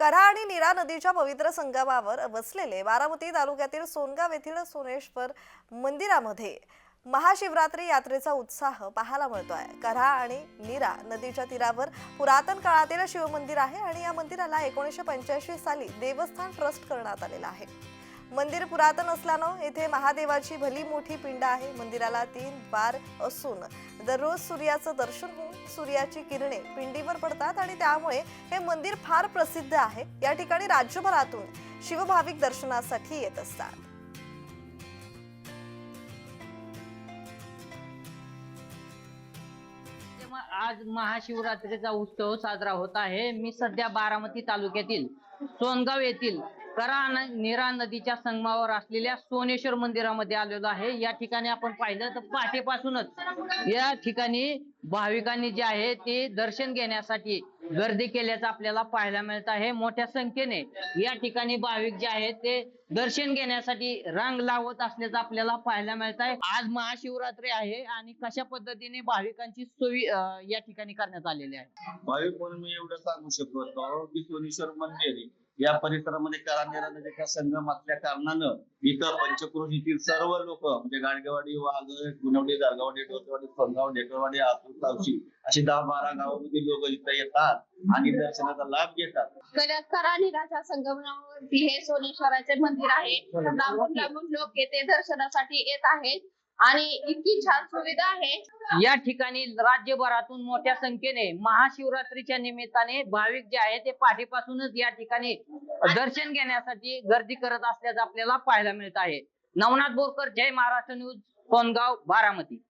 करा आणि नीरा नदीच्या पवित्र संगमावर वसलेले बारामती तालुक्यातील सोनगाव येथील सोनेश्वर मंदिरामध्ये महाशिवरात्री यात्रेचा उत्साह पाहायला मिळतो आहे कऱ्हा आणि नीरा नदीच्या तीरावर पुरातन काळातील शिवमंदिर आहे आणि या मंदिराला एकोणीसशे पंच्याऐंशी साली देवस्थान ट्रस्ट करण्यात आलेला आहे. मंदिर पुरातन असल्यानं येथे महादेवाची भली मोठी पिंड आहे. मंदिराला तीन बार असून दररोज सूर्याचं दर्शन होऊन सूर्याची किरणे पिंडीवर पडतात आणि त्यामुळे हे मंदिर फार प्रसिद्ध आहे. या ठिकाणी राज्यभरातून शिवभाविक दर्शनासाठी येत असतात. आज महाशिवरात्रीचा उत्सव साजरा होत आहे. मी सध्या बारामती तालुक्यातील सोनगाव येथील करा निरा नदीच्या संगमावर असलेल्या सोनेश्वर मंदिरामध्ये आलेलो आहे. या ठिकाणी आपण पाहिलं तर पहाटेपासूनच. या ठिकाणी भाविकांनी जे आहे ते दर्शन घेण्यासाठी गर्दी केल्याचं आपल्याला पाहायला मिळत आहे. मोठ्या संख्येने या ठिकाणी भाविक जे आहेत ते दर्शन घेण्यासाठी रांग लावत असल्याचं आपल्याला पाहायला मिळत आहे. आज महाशिवरात्री आहे आणि कशा पद्धतीने भाविकांची सोयी या ठिकाणी करण्यात आलेली आहे? भाविक म्हणून मी एवढं सांगू शकतो की सोनेश्वर मंदिर या परिसरामध्ये करानेरा नदीच्या संगम असल्या कारणानं इथं पंचक्रोशीतील सर्व लोक म्हणजे गाडगेवाडी वाघ गुणवडी दारगावाडी डोसेवाडी सोनगाव ढेकळवाडी आतूर तावशी अशी दहा बारा गावामध्ये लोक इथं येतात आणि दर्शनाचा लाभ घेतात. करानिराच्या संगमनावरती हे सोनेश्वराचे मंदिर आहे. लांबून लांबून लोक येथे दर्शनासाठी येत आहेत. आणि इतकी छान सुविधा आहे. या ठिकाणी राज्यभरातून मोठ्या संख्येने महाशिवरात्रीच्या निमित्ताने भाविक जे आहे ते पाठीपासूनच या ठिकाणी दर्शन घेण्यासाठी गर्दी करत असल्याचं आपल्याला पाहायला मिळत आहे. नवनाथ बोरकर जय महाराष्ट्र न्यूज सोनगाव बारामती.